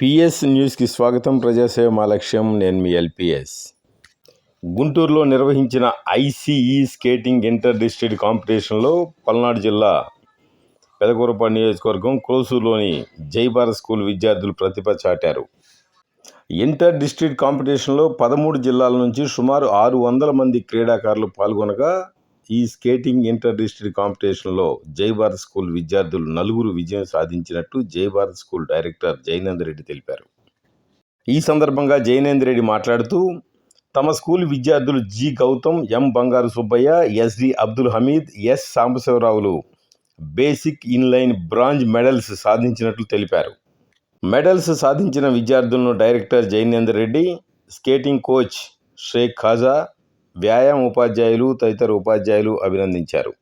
PS న్యూస్కి స్వాగతం. ప్రజాసేవ మా లక్ష్యం. నేను మీ ఎల్పిఎస్. గుంటూరులో నిర్వహించిన ఐసీఈ స్కేటింగ్ ఇంటర్ డిస్ట్రిక్ట్ కాంపిటీషన్లో పల్నాడు జిల్లా పెదకూరపాడు నియోజకవర్గం క్రోసూరులోని జైభారత్ స్కూల్ విద్యార్థులు ప్రతిభ చాటారు. ఇంటర్ డిస్ట్రిక్ట్ కాంపిటీషన్లో పదమూడు జిల్లాల నుంచి సుమారు ఆరు వందల మంది క్రీడాకారులు పాల్గొనగా ఈ స్కేటింగ్ ఇంటర్ డిస్ట్రిక్ట్ కాంపిటీషన్లో జై భారత్ స్కూల్ విద్యార్థులు నలుగురు విజయం సాధించినట్టు జైభారత్ స్కూల్ డైరెక్టర్ జైనంద్ రెడ్డి తెలిపారు. ఈ సందర్భంగా జైనేందర్ రెడ్డి మాట్లాడుతూ తమ స్కూల్ విద్యార్థులు G Gautam M Bangaru Subbaiah S D Abdul Hameed S సాంబశివరావులు basic inline bronze medals సాధించినట్లు తెలిపారు. మెడల్స్ సాధించిన విద్యార్థులను director Jainender Reddy skating coach Sheikh Khaja వ్యాయామ ఉపాధ్యాయులు తదితర ఉపాధ్యాయులు అభినందించారు.